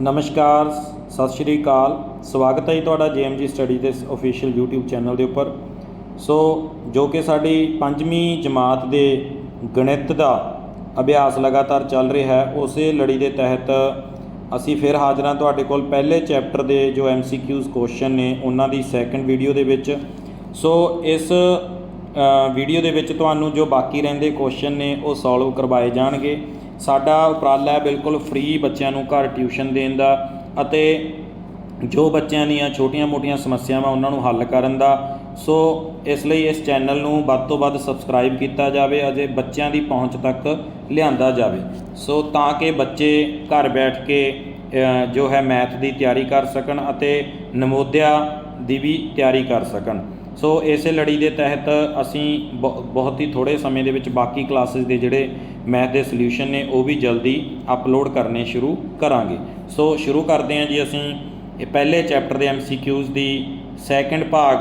ਨਮਸਕਾਰ, ਸਤਿ ਸ਼੍ਰੀ ਅਕਾਲ। ਸਵਾਗਤ ਹੈ ਜੀ ਤੁਹਾਡਾ JMG ਸਟੱਡੀ ਦੇ ਅਫੀਸ਼ੀਅਲ YouTube ਚੈਨਲ ਦੇ ਉੱਪਰ। ਸੋ, ਜੋ ਕਿ ਸਾਡੀ ਪੰਜਵੀਂ ਜਮਾਤ ਦੇ ਗਣਿਤ ਦਾ ਅਭਿਆਸ ਲਗਾਤਾਰ ਚੱਲ ਰਿਹਾ ਹੈ, ਉਸੇ ਲੜੀ ਦੇ ਤਹਿਤ ਅਸੀਂ ਫਿਰ ਹਾਜ਼ਰ ਹਾਂ ਤੁਹਾਡੇ ਕੋਲ ਪਹਿਲੇ ਚੈਪਟਰ ਦੇ ਜੋ MCQs ਕੁਐਸਚਨ ਨੇ, ਉਹਨਾਂ ਦੀ ਸੈਕੰਡ ਵੀਡੀਓ ਦੇ ਵਿੱਚ। ਸੋ, ਇਸ ਵੀਡੀਓ ਦੇ ਵਿੱਚ ਤੁਹਾਨੂੰ ਜੋ ਬਾਕੀ ਰਹਿੰਦੇ ਕੁਐਸਚਨ ਨੇ, ਉਹ ਸੋਲਵ ਕਰਵਾਏ ਜਾਣਗੇ। ਸਾਡਾ ਉਪਰਾਲਾ ਹੈ ਬਿਲਕੁਲ ਫ੍ਰੀ ਬੱਚਿਆਂ ਨੂੰ ਘਰ ਟਿਊਸ਼ਨ ਦੇਣ ਦਾ ਅਤੇ ਜੋ ਬੱਚਿਆਂ ਦੀਆਂ ਛੋਟੀਆਂ-ਮੋਟੀਆਂ ਸਮੱਸਿਆਵਾਂ ਉਹਨਾਂ ਨੂੰ ਹੱਲ ਕਰਨ ਦਾ, ਸੋ ਇਸ ਲਈ ਇਸ ਚੈਨਲ ਨੂੰ ਵੱਧ ਤੋਂ ਵੱਧ ਸਬਸਕ੍ਰਾਈਬ ਕੀਤਾ ਜਾਵੇ ਅਤੇ ਬੱਚਿਆਂ ਦੀ ਪਹੁੰਚ ਤੱਕ ਲਿਆਂਦਾ ਜਾਵੇ। ਸੋ ਤਾਂ ਕਿ ਬੱਚੇ ਘਰ ਬੈਠ ਕੇ ਜੋ ਹੈ ਮੈਥ ਦੀ ਤਿਆਰੀ ਕਰ ਸਕਣ ਅਤੇ ਨਮੋਦਿਆ ਦੀ ਵੀ ਤਿਆਰੀ ਕਰ ਸਕਣ। ਸੋ ਇਸੇ ਲੜੀ ਦੇ ਤਹਿਤ ਅਸੀਂ ਬ- ਬਹੁਤ ਹੀ ਥੋੜੇ ਸਮੇਂ ਦੇ ਵਿੱਚ ਬਾਕੀ ਕਲਾਸਿਸ ਦੇ ਜਿਹੜੇ ਮੈਥ ਦੇ ਸੋਲੂਸ਼ਨ ਨੇ, ਉਹ ਵੀ ਜਲਦੀ ਅਪਲੋਡ ਕਰਨੇ ਸ਼ੁਰੂ ਕਰਾਂਗੇ। ਸੋ ਸ਼ੁਰੂ ਕਰਦੇ ਹਾਂ ਜੀ ਅਸੀਂ ਇਹ ਪਹਿਲੇ ਚੈਪਟਰ ਦੇ MCQs ਦੀ ਸੈਕੰਡ ਭਾਗ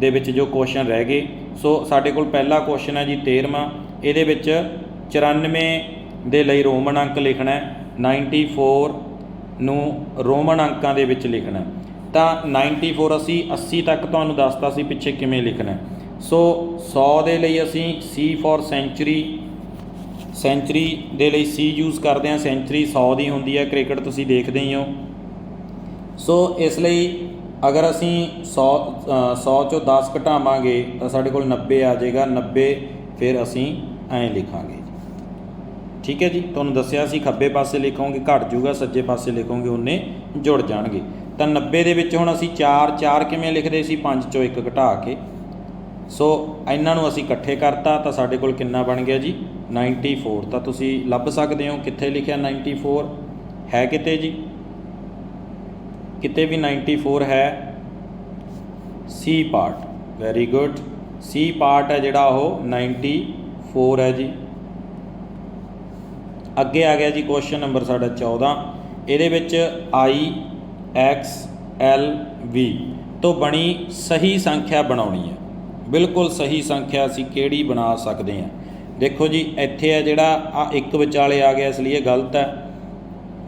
ਦੇ ਵਿੱਚ ਜੋ ਕੁਐਸਚਨ ਰਹਿ ਗਏ। ਸੋ ਸਾਡੇ ਕੋਲ ਪਹਿਲਾ ਕੁਐਸਚਨ ਹੈ ਜੀ 13ਵਾਂ ਇਹਦੇ ਵਿੱਚ 94 ਦੇ ਲਈ ਰੋਮਨ ਅੰਕ ਲਿਖਣਾ ਹੈ 94 ਨੂੰ ਰੋਮਨ ਅੰਕਾਂ ਦੇ ਵਿੱਚ ਲਿਖਣਾ ਹੈ। ਤਾਂ 94 ਅਸੀਂ 80 ਤੱਕ ਤੁਹਾਨੂੰ ਦੱਸਤਾ ਸੀ ਪਿੱਛੇ ਕਿਵੇਂ ਲਿਖਣਾ ਸੋ 100 ਦੇ ਲਈ ਅਸੀਂ C ਫॉर ਸੈਂਚਰੀ ਸੈਂਚਰੀ ਦੇ ਲਈ C ਯੂਜ਼ ਕਰਦੇ ਹਾਂ। ਸੈਂਚੁਰੀ 100 ਦੀ ਹੁੰਦੀ ਹੈ, ਕ੍ਰਿਕਟ ਤੁਸੀਂ ਦੇਖਦੇ ਹੀ ਹੋ। ਸੋ ਇਸ ਲਈ ਅਗਰ ਅਸੀਂ 100 100 ਚੋਂ 10 ਘਟਾਵਾਂਗੇ ਤਾਂ ਸਾਡੇ ਕੋਲ 90 ਆ ਜਾਏਗਾ। 90 ਫਿਰ ਅਸੀਂ ਐਂ ਲਿਖਾਂਗੇ। ਠੀਕ ਹੈ ਜੀ, ਤੁਹਾਨੂੰ ਦੱਸਿਆ ਸੀ ਖੱਬੇ ਪਾਸੇ ਲਿਖੋਗੇ, ਘਟ ਜਾਊਗਾ, ਸੱਜੇ ਪਾਸੇ ਲਿਖੋਗੇ ਉਹਨੇ ਜੁੜ ਜਾਣਗੇ। ਤਾਂ 90 ਦੇ ਵਿੱਚ ਹੁਣ ਅਸੀਂ 4 4 ਕਿਵੇਂ ਲਿਖਦੇ ਸੀ? 5 ਚੋਂ 1 ਘਟਾ ਕੇ। ਸੋ ਇਹਨਾਂ ਨੂੰ ਅਸੀਂ ਇਕੱਠੇ ਕਰਤਾ ਤਾਂ ਸਾਡੇ ਕੋਲ ਕਿੰਨਾ ਬਣ ਗਿਆ ਜੀ? 94 ਤਾਂ ਤੁਸੀਂ ਲੱਭ ਸਕਦੇ ਹੋ। ਕਿੱਥੇ ਲਿਖਿਆ 94 ਹੈ ਕਿਤੇ ਜੀ? ਕਿਤੇ ਵੀ 94 ਹੈ। C part very good C part ਹੈ ਜਿਹੜਾ ਉਹ 94 ਹੈ ਜੀ। ਅੱਗੇ ਆ ਗਿਆ ਜੀ ਕੁਐਸਚਨ ਨੰਬਰ ਸਾਡਾ 14 ਇਹਦੇ ਵਿੱਚ ਆਈ ਐਕਸ L ਵੀ ਤੋਂ ਬਣੀ ਸਹੀ ਸੰਖਿਆ ਬਣਾਉਣੀ ਹੈ। ਬਿਲਕੁਲ ਸਹੀ ਸੰਖਿਆ ਅਸੀਂ ਕਿਹੜੀ ਬਣਾ ਸਕਦੇ ਹਾਂ? ਦੇਖੋ ਜੀ, ਇੱਥੇ ਹੈ ਜਿਹੜਾ ਆ ਇੱਕ ਵਿਚਾਲੇ ਆ ਗਿਆ, ਇਸ ਲਈ ਇਹ ਗਲਤ ਹੈ।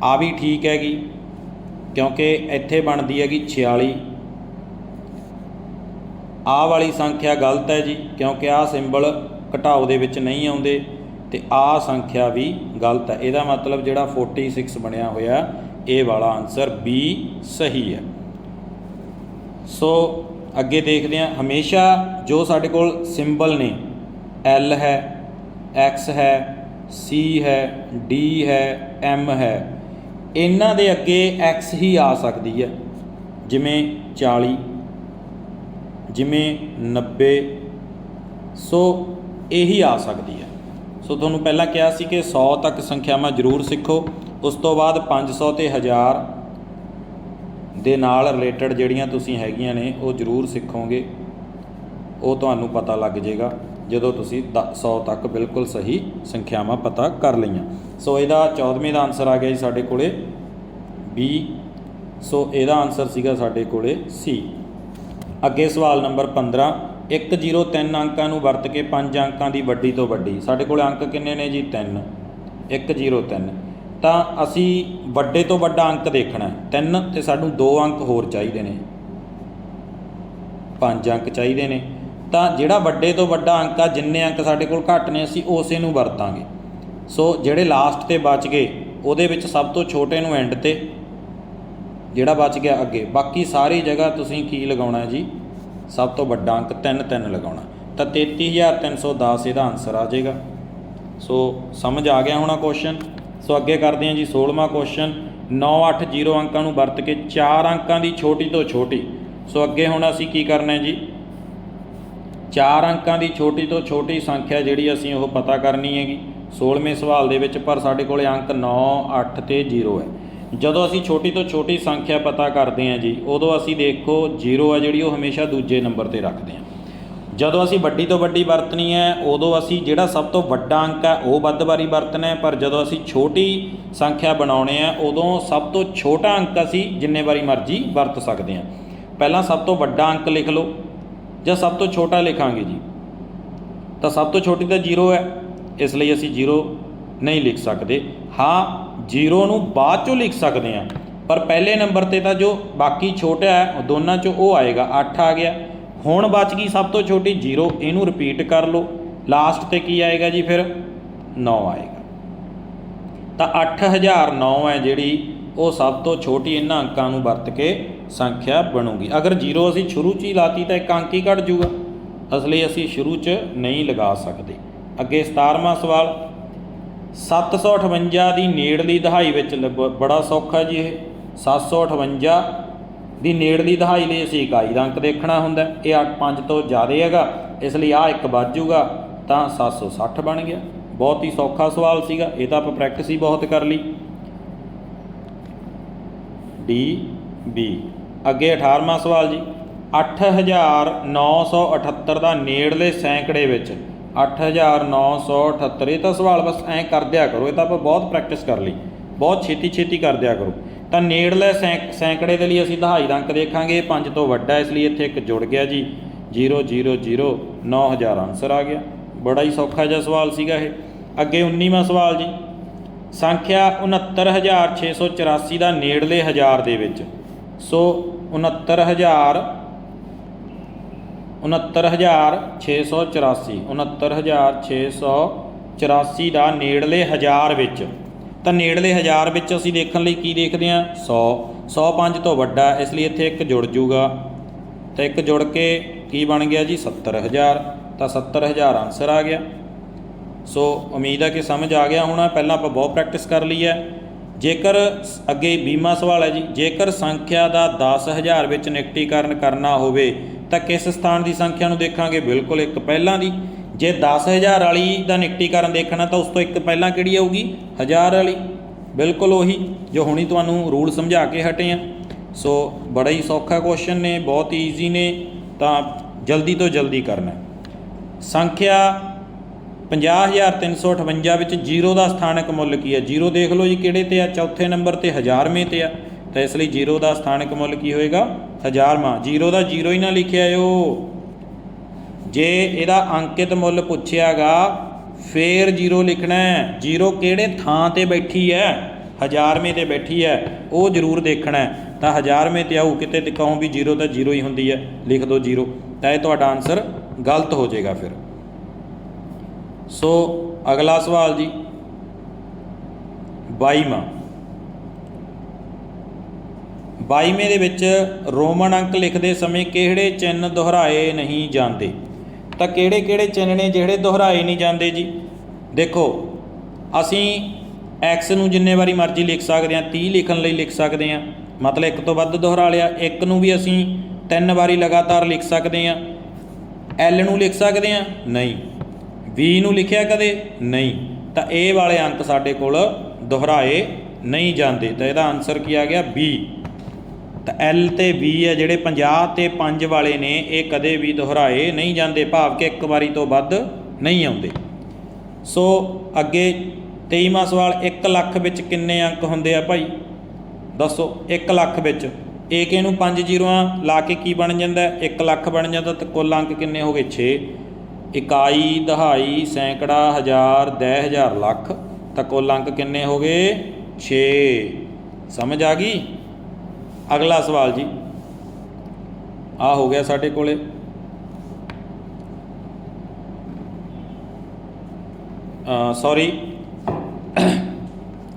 ਆ ਵੀ ਠੀਕ ਹੈਗੀ, ਕਿਉਂਕਿ ਇੱਥੇ ਬਣਦੀ ਹੈਗੀ 46 ਆਹ ਵਾਲੀ ਸੰਖਿਆ ਗਲਤ ਹੈ ਜੀ, ਕਿਉਂਕਿ ਆਹ ਸਿੰਬਲ ਘਟਾਓ ਦੇ ਵਿੱਚ ਨਹੀਂ ਆਉਂਦੇ ਤੇ ਆਹ ਸੰਖਿਆ ਵੀ ਗਲਤ ਹੈ। ਇਹਦਾ ਮਤਲਬ ਜਿਹੜਾ 46 ਬਣਿਆ ਹੋਇਆ ਇਹ ਵਾਲਾ ਆਨਸਰ ਬੀ ਸਹੀ ਹੈ। ਸੋ ਅੱਗੇ ਦੇਖਦੇ ਹਾਂ। ਹਮੇਸ਼ਾ ਜੋ ਸਾਡੇ ਕੋਲ ਸਿੰਬਲ ਨੇ, L ਹੈ, X ਹੈ, C ਹੈ, D ਹੈ, M ਹੈ, ਇਹਨਾਂ ਦੇ ਅੱਗੇ X ਹੀ ਆ ਸਕਦੀ ਹੈ। ਜਿਵੇਂ 40 ਜਿਵੇਂ 90 ਸੋ ਇਹੀ ਆ ਸਕਦੀ ਹੈ। ਸੋ ਤੁਹਾਨੂੰ ਪਹਿਲਾਂ ਕਿਹਾ ਸੀ ਕਿ 100 ਤੱਕ ਸੰਖਿਆਵਾਂ ਜ਼ਰੂਰ ਸਿੱਖੋ। ਉਸ ਤੋਂ ਬਾਅਦ 500 ਤੇ 1000 ਦੇ ਨਾਲ ਰਿਲੇਟਡ ਜਿਹੜੀਆਂ ਤੁਸੀਂ ਹੈਗੀਆਂ ਨੇ, ਉਹ ਜ਼ਰੂਰ ਸਿੱਖੋਗੇ। ਉਹ ਤੁਹਾਨੂੰ ਪਤਾ ਲੱਗ ਜਾਏਗਾ, ਜਦੋਂ ਤੁਸੀਂ 100 ਤੱਕ ਬਿਲਕੁਲ ਸਹੀ ਸੰਖਿਆਵਾਂ ਪਤਾ ਕਰ ਲਈਆਂ। ਸੋ ਇਹਦਾ 14ਵੇਂ ਦਾ ਆਨਸਰ ਆ ਗਿਆ ਜੀ ਸਾਡੇ ਕੋਲੇ। B, ਸੋ ਇਹਦਾ ਆਨਸਰ ਸੀਗਾ ਸਾਡੇ ਕੋਲੇ C ਅੱਗੇ ਸਵਾਲ ਨੰਬਰ 15 103 ਅੰਕਾਂ ਨੂੰ ਵਰਤ ਕੇ 5 ਅੰਕਾਂ ਦੀ ਵੱਡੀ ਤੋਂ ਵੱਡੀ। ਸਾਡੇ ਕੋਲ ਅੰਕ ਕਿੰਨੇ ਨੇ ਜੀ? 3 103 ਤਾਂ ਅਸੀਂ ਵੱਡੇ ਤੋਂ ਵੱਡਾ ਅੰਕ ਦੇਖਣਾ ਹੈ। 3 ਤੇ ਸਾਨੂੰ 2 ਅੰਕ ਹੋਰ ਚਾਹੀਦੇ ਨੇ। 5 ਅੰਕ ਚਾਹੀਦੇ ਨੇ। ਤਾਂ ਜਿਹੜਾ ਵੱਡੇ ਤੋਂ ਵੱਡਾ ਅੰਕ ਆ, ਜਿੰਨੇ ਅੰਕ ਸਾਡੇ ਕੋਲ ਘੱਟ ਨੇ, ਅਸੀਂ ਉਸੇ ਨੂੰ ਵਰਤਾਂਗੇ। ਸੋ ਜਿਹੜੇ ਲਾਸਟ ਤੇ ਬਚ ਗਏ, ਉਹਦੇ ਵਿੱਚ ਸਭ ਤੋਂ ਛੋਟੇ ਨੂੰ ਐਂਡ ਤੇ ਜਿਹੜਾ ਬਚ ਗਿਆ ਅੱਗੇ। ਬਾਕੀ ਸਾਰੀ ਜਗ੍ਹਾ ਤੁਸੀਂ ਕੀ ਲਗਾਉਣਾ ਜੀ? ਸਭ ਤੋਂ ਵੱਡਾ ਅੰਕ 3 3 ਲਗਾਉਣਾ। ਤਾਂ 33310 ਇਹਦਾ ਆਨਸਰ ਆ ਜਾਏਗਾ। ਸੋ ਸਮਝ ਆ ਗਿਆ ਹੋਣਾ ਕੁਐਸਚਨ ਸੋ ਅੱਗੇ ਕਰਦੇ ਹਾਂ ਜੀ 16ਵਾਂ ਕੁਐਸਚਨ 9 8 0 ਅੰਕਾਂ ਨੂੰ ਵਰਤ ਕੇ 4 ਅੰਕਾਂ ਦੀ ਛੋਟੀ ਤੋਂ ਛੋਟੀ। ਸੋ ਅੱਗੇ ਹੁਣ ਅਸੀਂ ਕੀ ਕਰਨਾ ਹੈ ਜੀ? 4 ਅੰਕਾਂ ਦੀ ਛੋਟੀ ਤੋਂ ਛੋਟੀ ਸੰਖਿਆ ਜਿਹੜੀ ਅਸੀਂ ਉਹ ਪਤਾ ਕਰਨੀ ਹੈਗੀ। 16ਵੇਂ ਸਵਾਲ ਦੇ ਵਿੱਚ, ਪਰ ਸਾਡੇ ਕੋਲੇ ਅੰਕ 9 8 ਤੇ 0 ਹੈ। ਜਦੋਂ ਅਸੀਂ ਛੋਟੀ ਤੋਂ ਛੋਟੀ ਸੰਖਿਆ ਪਤਾ ਕਰਦੇ ਹਾਂ ਜੀ, ਉਦੋਂ ਅਸੀਂ ਦੇਖੋ 0 ਆ ਜਿਹੜੀ ਉਹ ਹਮੇਸ਼ਾ ਦੂਜੇ ਨੰਬਰ ਤੇ ਰੱਖਦੇ ਹਾਂ। ਜਦੋਂ ਅਸੀਂ ਵੱਡੀ ਤੋਂ ਵੱਡੀ ਵਰਤਣੀ ਹੈ, ਉਦੋਂ ਅਸੀਂ ਜਿਹੜਾ ਸਭ ਤੋਂ ਵੱਡਾ ਅੰਕ ਹੈ, ਉਹ ਵੱਧ ਵਾਰੀ ਵਰਤਣਾ ਹੈ, ਪਰ ਜਦੋਂ ਅਸੀਂ ਛੋਟੀ ਸੰਖਿਆ ਬਣਾਉਣੇ ਆ ਉਦੋਂ ਸਭ ਤੋਂ ਛੋਟਾ ਅੰਕ ਅਸੀਂ ਜਿੰਨੇ ਵਾਰੀ ਮਰਜ਼ੀ ਵਰਤ ਸਕਦੇ ਹਾਂ। ਪਹਿਲਾਂ ਸਭ ਤੋਂ ਵੱਡਾ ਅੰਕ ਲਿਖ ਲਓ, ਜਾਂ ਸਭ ਤੋਂ ਛੋਟਾ ਲਿਖਾਂਗੇ ਜੀ। ਤਾਂ ਸਭ ਤੋਂ ਛੋਟੀ ਤਾਂ 0 ਹੈ, ਇਸ ਲਈ ਅਸੀਂ 0 ਨਹੀਂ ਲਿਖ ਸਕਦੇ। ਹਾਂ 0 ਨੂੰ ਬਾਅਦ ਚੋਂ ਲਿਖ ਸਕਦੇ ਹਾਂ, ਪਰ ਪਹਿਲੇ ਨੰਬਰ ਤੇ ਤਾਂ ਜੋ ਬਾਕੀ ਛੋਟਾ ਹੈ ਦੋਨਾਂ ਚੋਂ ਉਹ ਆਏਗਾ 8 ਆ ਗਿਆ। ਹੁਣ ਬਚ ਗਈ ਸਭ ਤੋਂ ਛੋਟੀ 0 ਇਹਨੂੰ ਰਿਪੀਟ ਕਰ ਲਓ। ਲਾਸਟ ਤੇ ਕੀ ਆਏਗਾ ਜੀ ਫਿਰ? 9 ਆਏਗਾ। ਤਾਂ 8009 ਹੈ ਜਿਹੜੀ, ਉਹ ਸਭ ਤੋਂ ਛੋਟੀ ਇਹਨਾਂ ਅੰਕਾਂ ਨੂੰ ਵਰਤ ਕੇ ਸੰਖਿਆ ਬਣੂਗੀ। ਅਗਰ 0 ਅਸੀਂ ਸ਼ੁਰੂ 'ਚ ਹੀ ਲਾਤੀ ਤਾਂ ਇੱਕ ਅੰਕ ਹੀ ਘਟ ਜੂਗਾ ਇਸ ਲਈ ਅਸੀਂ ਸ਼ੁਰੂ 'ਚ ਨਹੀਂ ਲਗਾ ਸਕਦੇ। ਅੱਗੇ 17ਵਾਂ ਸਵਾਲ। 758 ਦੀ ਨੇੜਲੀ ਦਹਾਈ ਵਿੱਚ ਲੱਭ- ਬੜਾ ਸੌਖਾ ਜੀ ਇਹ। 758 ਦੀ ਨੇੜਲੀ ਦਹਾਈ ਲਈ ਅਸੀਂ ਇਕਾਈ ਦਾ ਅੰਕ ਦੇਖਣਾ ਹੁੰਦਾ। ਇਹ 8 5 ਤੋਂ ਜ਼ਿਆਦਾ ਹੈਗਾ। ਇਸ ਲਈ ਆ ਇੱਕ ਵੱਜ ਜੂਗਾ ਤਾਂ 760 ਬਣ ਗਿਆ। ਬਹੁਤ ਹੀ ਸੌਖਾ ਸਵਾਲ ਸੀਗਾ, ਇਹ ਤਾਂ ਆਪਾਂ ਪ੍ਰੈਕਟਿਸ ਹੀ ਬਹੁਤ ਕਰ ਲਈ। ਡੀ ਬੀ ਅੱਗੇ 18ਵਾਂ ਸਵਾਲ ਜੀ। 8978 ਦਾ ਨੇੜਲੇ ਸੈਂਕੜੇ ਵਿੱਚ। 8978 ਇਹ ਤਾਂ ਸਵਾਲ ਬਸ ਐਂ ਕਰ ਦਿਆ ਕਰੋ, ਇਹ ਤਾਂ ਆਪਾਂ ਬਹੁਤ ਪ੍ਰੈਕਟਿਸ ਕਰ ਲਈ। ਬਹੁਤ ਛੇਤੀ ਛੇਤੀ ਕਰ ਦਿਆ ਕਰੋ। ਤਾਂ ਨੇੜਲੇ ਸੈਂਕ- ਸੈਂਕੜੇ ਦੇ ਲਈ ਅਸੀਂ ਦਹਾਈ ਦਾ ਅੰਕ ਦੇਖਾਂਗੇ। ਇਹ 5 ਤੋਂ ਵੱਡਾ ਇਸ ਲਈ ਇੱਥੇ ਇੱਕ ਜੁੜ ਗਿਆ ਜੀ। 000 9000 ਆਨਸਰ ਆ ਗਿਆ। ਬੜਾ ਹੀ ਸੌਖਾ ਜਿਹਾ ਸਵਾਲ ਸੀਗਾ ਇਹ। ਅੱਗੇ 19ਵਾਂ ਸਵਾਲ ਜੀ। ਸੰਖਿਆ 69684 ਦਾ ਨੇੜਲੇ ਹਜ਼ਾਰ ਦੇ ਵਿੱਚ। ਸੋ 69000 69684 69684 ਦਾ ਨੇੜਲੇ ਹਜ਼ਾਰ ਵਿੱਚ। ਤਾਂ ਨੇੜਲੇ ਹਜ਼ਾਰ ਵਿੱਚ ਅਸੀਂ ਦੇਖਣ ਲਈ ਕੀ ਦੇਖਦੇ ਹਾਂ? 100 105 ਤੋਂ ਵੱਡਾ, ਇਸ ਲਈ ਇੱਥੇ ਇੱਕ ਜੁੜ ਜੂਗਾ। ਤਾਂ ਇੱਕ ਜੁੜ ਕੇ ਕੀ ਬਣ ਗਿਆ ਜੀ? 70000 ਤਾਂ 70000 ਆਨਸਰ ਆ ਗਿਆ। ਸੋ ਉਮੀਦ ਹੈ ਕਿ ਸਮਝ ਆ ਗਿਆ ਹੋਣਾ। ਪਹਿਲਾਂ ਆਪਾਂ ਬਹੁਤ ਪ੍ਰੈਕਟਿਸ ਕਰ ਲਈ ਹੈ। ਜੇਕਰ ਅੱਗੇ 20ਵਾਂ ਸਵਾਲ ਹੈ ਜੀ, ਜੇਕਰ ਸੰਖਿਆ ਦਾ 10000 ਵਿੱਚ ਨਿਕਟੀਕਰਨ ਕਰਨਾ ਹੋਵੇ, ਤਾਂ ਕਿਸ ਸਥਾਨ ਦੀ ਸੰਖਿਆ ਨੂੰ ਦੇਖਾਂਗੇ? ਬਿਲਕੁਲ ਇੱਕ ਪਹਿਲਾਂ ਦੀ। ਜੇ 10000 ਵਾਲੀ ਦਾ ਨਿਕਟੀਕਰਨ ਦੇਖਣਾ ਤਾਂ ਉਸ ਤੋਂ ਇੱਕ ਪਹਿਲਾਂ ਕਿਹੜੀ ਆਊਗੀ? 1000 ਵਾਲੀ। ਬਿਲਕੁਲ ਉਹੀ ਜੋ ਹੁਣੀ ਤੁਹਾਨੂੰ ਰੂਲ ਸਮਝਾ ਕੇ ਹਟੇ ਆ। ਸੋ ਬੜਾ ਹੀ ਸੌਖਾ ਕੁਐਸਚਨ ਨੇ, ਬਹੁਤ ਈਜ਼ੀ ਨੇ, ਤਾਂ ਜਲਦੀ ਤੋਂ ਜਲਦੀ ਕਰਨਾ। ਹੈ। ਸੰਖਿਆ 50358 ਵਿੱਚ 0 ਦਾ ਸਥਾਨਕ ਮੁੱਲ ਕੀ ਹੈ 0 ਦੇਖ ਲਓ ਜੀ ਕਿਹੜੇ ਤੇ ਆ? ਚੌਥੇ ਨੰਬਰ ਤੇ ਹਜ਼ਾਰਵੇਂ ਤੇ ਆ। ਤਾਂ ਇਸ ਲਈ 0 ਦਾ ਸਥਾਨਕ ਮੁੱਲ ਕੀ ਹੋਏਗਾ? ਹਜ਼ਾਰਵਾਂ 0 ਦਾ 0 ਹੀ ਨਾ ਲਿਖਿਆ ਓ ਜੇ ਇਹਦਾ ਅੰਕਿਤ ਮੁੱਲ ਪੁੱਛਿਆਗਾ, ਫੇਰ 0 ਲਿਖਣਾ ਹੈ। 0 ਕਿਹੜੇ ਥਾਂ ਤੇ ਬੈਠੀ ਹੈ? ਹਜ਼ਾਰਵੇਂ ਤੇ ਬੈਠੀ ਹੈ। ਉਹ ਜ਼ਰੂਰ ਦੇਖਣਾ ਤਾਂ ਹਜ਼ਾਰਵੇਂ ਤੇ ਆਊ, ਕਿਤੇ ਤੇ ਵੀ 0 ਤਾਂ 0 ਹੀ ਹੁੰਦੀ ਹੈ। ਲਿਖ ਦਿਓ 0 ਤਾਂ ਇਹ ਤੁਹਾਡਾ ਆਨਸਰ ਗਲਤ ਹੋ ਜਾਏਗਾ ਫਿਰ। ਸੋ ਅਗਲਾ ਸਵਾਲ ਜੀ। 22ਵਾਂ 22ਵੇਂ ਦੇ ਵਿੱਚ ਰੋਮਨ ਅੰਕ ਲਿਖਦੇ ਸਮੇਂ ਕਿਹੜੇ ਚਿੰਨ੍ਹ ਦੁਹਰਾਏ ਨਹੀਂ ਜਾਂਦੇ? ਤਾਂ ਕਿਹੜੇ ਕਿਹੜੇ ਚਿੰਨ੍ਹ ਨੇ ਜਿਹੜੇ ਦੁਹਰਾਏ ਨਹੀਂ ਜਾਂਦੇ ਜੀ? ਦੇਖੋ, ਅਸੀਂ x ਨੂੰ ਜਿੰਨੇ ਵਾਰੀ ਮਰਜ਼ੀ ਲਿਖ ਸਕਦੇ ਹਾਂ 30 ਲਿਖਣ ਲਈ ਲਿਖ ਸਕਦੇ ਹਾਂ। ਮਤਲਬ ਇੱਕ ਤੋਂ ਵੱਧ ਦੁਹਰਾ ਲਿਆ, ਇੱਕ ਨੂੰ ਵੀ ਅਸੀਂ ਤਿੰਨ ਵਾਰੀ ਲਗਾਤਾਰ ਲਿਖ ਸਕਦੇ ਹਾਂ। L ਨੂੰ ਲਿਖ ਸਕਦੇ ਹਾਂ? ਨਹੀਂ। V ਨੂੰ ਲਿਖਿਆ ਕਦੇ? ਨਹੀਂ। ਤਾਂ ਇਹ ਵਾਲੇ ਅੰਕ ਸਾਡੇ ਕੋਲ ਦੁਹਰਾਏ ਨਹੀਂ ਜਾਂਦੇ। ਤਾਂ ਇਹਦਾ ਆਨਸਰ ਕੀ ਆ ਗਿਆ? B ਤਾਂ L ਤੇ V ਹੈ ਜਿਹੜੇ 50 ਤੇ 5 ਵਾਲੇ ਨੇ, ਇਹ ਕਦੇ ਵੀ ਦੁਹਰਾਏ ਨਹੀਂ ਜਾਂਦੇ, ਭਾਵ ਕਿ ਇੱਕ ਵਾਰੀ ਤੋਂ ਵੱਧ ਨਹੀਂ ਆਉਂਦੇ। ਸੋ ਅੱਗੇ 23ਵਾਂ ਸਵਾਲ 1 ਲੱਖ ਵਿੱਚ ਕਿੰਨੇ ਅੰਕ ਹੁੰਦੇ ਆ ਭਾਈ? ਦੱਸੋ 1 ਲੱਖ ਵਿੱਚ। ਏਕੇ ਨੂੰ 5 ਜ਼ੀਰੋਆਂ ਲਾ ਕੇ ਕੀ ਬਣ ਜਾਂਦਾ? 1 ਲੱਖ ਬਣ ਜਾਂਦਾ ਤਾਂ ਕੁੱਲ ਅੰਕ ਕਿੰਨੇ ਹੋ ਗਏ? 6 ਇਕਾਈ, ਦਹਾਈ, ਸੈਂਕੜਾ, ਹਜ਼ਾਰ, ਦਹ, ਹਜ਼ਾਰ ਲੱਖ, ਤਾਂ ਕੁੱਲ ਅੰਕ ਕਿੰਨੇ ਹੋ ਗਏ? 6 ਸਮਝ ਆ ਗਈ? ਅਗਲਾ ਸਵਾਲ ਜੀ। ਆ ਹੋ ਗਿਆ ਸਾਡੇ ਕੋਲੇ। ਸੌਰੀ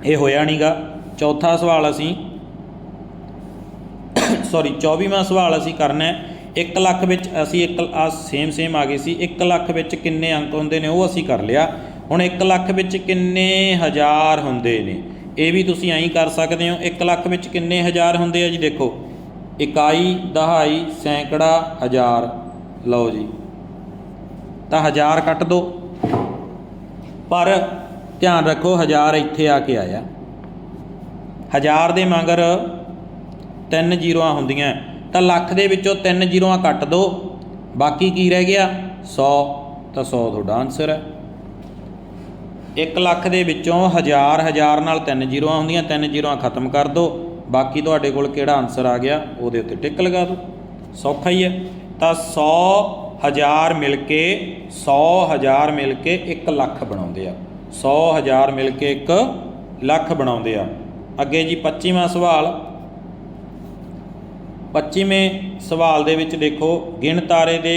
ਇਹ ਹੋਇਆ ਨਹੀਂਗਾ ਚੌਥਾ ਸਵਾਲ ਅਸੀਂ ਸੌਰੀ 24ਵਾਂ ਸਵਾਲ ਅਸੀਂ ਕਰਨਾ ਹੈ। 1 ਲੱਖ ਵਿੱਚ ਅਸੀਂ ਇੱਕ ਆ ਸੇਮ ਸੇਮ ਆ ਗਈ ਸੀ। 1 ਲੱਖ ਵਿੱਚ ਕਿੰਨੇ ਅੰਕ ਹੁੰਦੇ ਨੇ ਉਹ ਅਸੀਂ ਕਰ ਲਿਆ। ਹੁਣ 1 ਲੱਖ ਵਿੱਚ ਕਿੰਨੇ ਹਜ਼ਾਰ ਹੁੰਦੇ ਨੇ? ਇਹ ਵੀ ਤੁਸੀਂ ਐਂ ਕਰ ਸਕਦੇ ਹੋ 1 ਲੱਖ ਵਿੱਚ ਕਿੰਨੇ ਹਜ਼ਾਰ ਹੁੰਦੇ ਆ ਜੀ ਦੇਖੋ। ਇਕਾਈ, ਦਹਾਈ, ਸੈਂਕੜਾ, ਹਜ਼ਾਰ। ਲਓ ਜੀ। ਤਾਂ ਹਜ਼ਾਰ ਕੱਟ ਦੋ। ਪਰ ਧਿਆਨ ਰੱਖੋ, ਹਜ਼ਾਰ ਇੱਥੇ ਆ ਕੇ ਆਇਆ। ਹਜ਼ਾਰ ਦੇ ਮਗਰ ਤਿੰਨ ਜ਼ੀਰੋਆਂ ਹੁੰਦੀਆਂ। ਤਾਂ ਲੱਖ ਦੇ ਵਿੱਚੋਂ ਤਿੰਨ ਜ਼ੀਰੋਆਂ ਕੱਟ ਦੋ। ਬਾਕੀ ਕੀ ਰਹਿ ਗਿਆ? 100 ਤਾਂ 100 ਤੁਹਾਡਾ ਆਨਸਰ ਹੈ। 1 ਲੱਖ ਦੇ ਵਿੱਚੋਂ ਹਜ਼ਾਰ ਹਜ਼ਾਰ ਨਾਲ ਤਿੰਨ ਜ਼ੀਰੋਆਂ ਹੁੰਦੀਆਂ, ਤਿੰਨ ਜ਼ੀਰੋਆਂ ਖਤਮ ਕਰ ਦਿਓ ਬਾਕੀ ਤੁਹਾਡੇ ਕੋਲ ਕਿਹੜਾ ਆਨਸਰ ਆ ਗਿਆ, ਉਹਦੇ ਉੱਤੇ ਟਿਕ ਲਗਾ ਦਿਓ। ਸੌਖਾ ਹੀ ਹੈ। ਤਾਂ 100 ਹਜ਼ਾਰ ਮਿਲ ਕੇ 100 ਹਜ਼ਾਰ ਮਿਲ ਕੇ 1 ਲੱਖ ਬਣਾਉਂਦੇ ਆ। 100 ਹਜ਼ਾਰ ਮਿਲ ਕੇ 1 ਲੱਖ ਬਣਾਉਂਦੇ ਆ। ਅੱਗੇ ਜੀ 25ਵਾਂ ਸਵਾਲ। 25ਵੇਂ ਸਵਾਲ ਦੇ ਵਿੱਚ ਦੇਖੋ, ਗਿਣ ਤਾਰੇ ਦੇ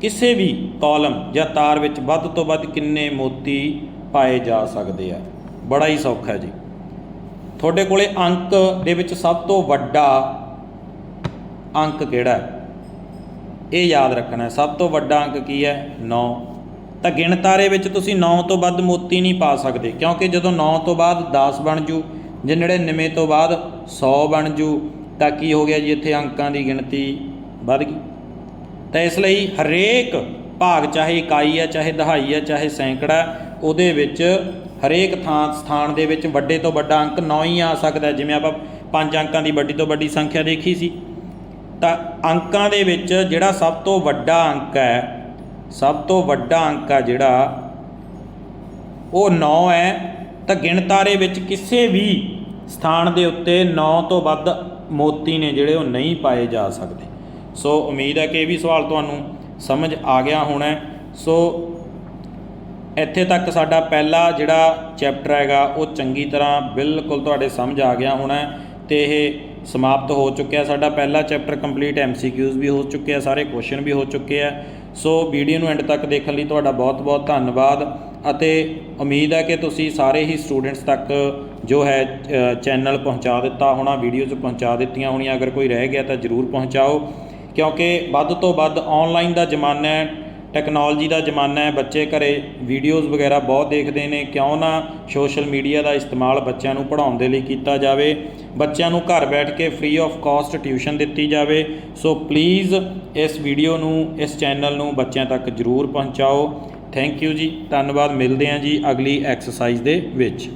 ਕਿਸੇ ਵੀ ਕਾਲਮ ਜਾਂ ਤਾਰ ਵਿੱਚ ਵੱਧ ਤੋਂ ਵੱਧ ਕਿੰਨੇ ਮੋਤੀ ਪਾਏ ਜਾ ਸਕਦੇ ਆ। ਬੜਾ ਹੀ ਸੌਖਾ ਹੈ ਜੀ। ਤੁਹਾਡੇ ਕੋਲੇ ਅੰਕ ਦੇ ਵਿੱਚ ਸਭ ਤੋਂ ਵੱਡਾ ਅੰਕ ਕਿਹੜਾ ਹੈ? ਇਹ ਯਾਦ ਰੱਖਣਾ ਸਭ ਤੋਂ ਵੱਡਾ ਅੰਕ ਕੀ ਹੈ? 9 ਤਾਂ ਗਿਣ ਤਾਰੇ ਵਿੱਚ ਤੁਸੀਂ 9 ਤੋਂ ਵੱਧ ਮੋਤੀ ਨਹੀਂ ਪਾ ਸਕਦੇ, ਕਿਉਂਕਿ ਜਦੋਂ 9 ਤੋਂ ਬਾਅਦ 10 ਬਣ ਜੂ, ਜੇ 99 ਤੋਂ ਬਾਅਦ 100 ਬਣ ਜੂ, ਤਾਂ ਕੀ ਹੋ ਗਿਆ ਜੀ ਇੱਥੇ ਅੰਕਾਂ ਦੀ ਗਿਣਤੀ ਵੱਧ ਗਈ। ਤਾਂ ਇਸ ਲਈ ਹਰੇਕ ਭਾਗ ਚਾਹੇ ਇਕਾਈ ਹੈ, ਚਾਹੇ ਦਹਾਈ ਹੈ, ਚਾਹੇ ਸੈਂਕੜਾ ਉਹਦੇ ਵਿੱਚ ਹਰੇਕ ਥਾਂ, ਸਥਾਨ ਦੇ ਵਿੱਚ ਵੱਡੇ ਤੋਂ ਵੱਡਾ ਅੰਕ 9 ਹੀ ਆ ਸਕਦਾ ਜਿਵੇਂ ਆਪਾਂ ਪੰਜ ਅੰਕਾਂ ਦੀ ਵੱਡੀ ਤੋਂ ਵੱਡੀ ਸੰਖਿਆ ਦੇਖੀ ਸੀ। ਤਾਂ ਅੰਕਾਂ ਦੇ ਵਿੱਚ ਜਿਹੜਾ ਸਭ ਤੋਂ ਵੱਡਾ ਅੰਕ ਹੈ, ਸਭ ਤੋਂ ਵੱਡਾ ਅੰਕ ਆ ਜਿਹੜਾ, ਉਹ 9 ਹੈ। ਤਾਂ ਗਿਣਤਾਰੇ ਵਿੱਚ ਕਿਸੇ ਵੀ ਸਥਾਨ ਦੇ ਉੱਤੇ 9 ਤੋਂ ਵੱਧ ਮੋਤੀ ਨੇ ਜਿਹੜੇ ਉਹ ਨਹੀਂ ਪਾਏ ਜਾ ਸਕਦੇ। ਸੋ ਉਮੀਦ ਹੈ ਕਿ ਇਹ ਵੀ ਸਵਾਲ ਤੁਹਾਨੂੰ ਸਮਝ ਆ ਗਿਆ ਹੋਣਾ ਸੋ ਇੱਥੇ ਤੱਕ ਸਾਡਾ ਪਹਿਲਾ ਜਿਹੜਾ ਚੈਪਟਰ ਹੈਗਾ, ਉਹ ਚੰਗੀ ਤਰ੍ਹਾਂ ਬਿਲਕੁਲ ਤੁਹਾਡੇ ਸਮਝ ਆ ਗਿਆ ਹੋਣਾ ਹੈ ਤੇ ਇਹ ਸਮਾਪਤ ਹੋ ਚੁੱਕਿਆ ਸਾਡਾ ਪਹਿਲਾ ਚੈਪਟਰ ਕੰਪਲੀਟ ਐਮਸੀਕਿਊਜ਼ ਵੀ ਹੋ ਚੁੱਕੇ ਆ ਸਾਰੇ ਕੁਐਸਚਨ ਵੀ ਹੋ ਚੁੱਕੇ ਆ ਸੋ ਵੀਡੀਓ ਨੂੰ ਐਂਡ ਤੱਕ ਦੇਖਣ ਲਈ ਤੁਹਾਡਾ ਬਹੁਤ-ਬਹੁਤ ਧੰਨਵਾਦ ਅਤੇ ਉਮੀਦ ਹੈ ਕਿ ਤੁਸੀਂ ਸਾਰੇ ਹੀ ਸਟੂਡੈਂਟਸ ਤੱਕ ਜੋ ਹੈ ਚੈਨਲ ਪਹੁੰਚਾ ਦਿੱਤਾ ਹੋਣਾ, ਵੀਡੀਓਜ਼ ਪਹੁੰਚਾ ਦਿੱਤੀਆਂ ਹੋਣੀਆਂ। ਅਗਰ ਕੋਈ ਰਹਿ ਗਿਆ ਤਾਂ ਜਰੂਰ ਪਹੁੰਚਾਓ, ਕਿਉਂਕਿ ਵੱਧ ਤੋਂ ਵੱਧ ਆਨਲਾਈਨ ਦਾ ਜ਼ਮਾਨਾ ਹੈ। ਟੈਕਨੋਲੋਜੀ ਦਾ ਜ਼ਮਾਨਾ ਹੈ, ਬੱਚੇ ਘਰੇ ਵੀਡੀਓਜ਼ ਵਗੈਰਾ ਬਹੁਤ ਦੇਖਦੇ ਨੇ, ਕਿਉਂ ਨਾ ਸੋਸ਼ਲ ਮੀਡੀਆ ਦਾ ਇਸਤੇਮਾਲ ਬੱਚਿਆਂ ਨੂੰ ਪੜ੍ਹਾਉਣ ਦੇ ਲਈ ਕੀਤਾ ਜਾਵੇ, ਬੱਚਿਆਂ ਨੂੰ ਘਰ ਬੈਠ ਕੇ ਫ੍ਰੀ ਆਫ ਕਾਸਟ ਟਿਊਸ਼ਨ ਦਿੱਤੀ ਜਾਵੇ ਸੋ ਪਲੀਜ਼ ਇਸ ਵੀਡੀਓ ਨੂੰ, ਇਸ ਚੈਨਲ ਨੂੰ ਬੱਚਿਆਂ ਤੱਕ ਜਰੂਰ ਪਹੁੰਚਾਓ। ਥੈਂਕ ਯੂ ਜੀ, ਧੰਨਵਾਦ, ਮਿਲਦੇ ਹਾਂ ਜੀ ਅਗਲੀ ਐਕਸਰਸਾਈਜ਼ ਦੇ ਵਿੱਚ।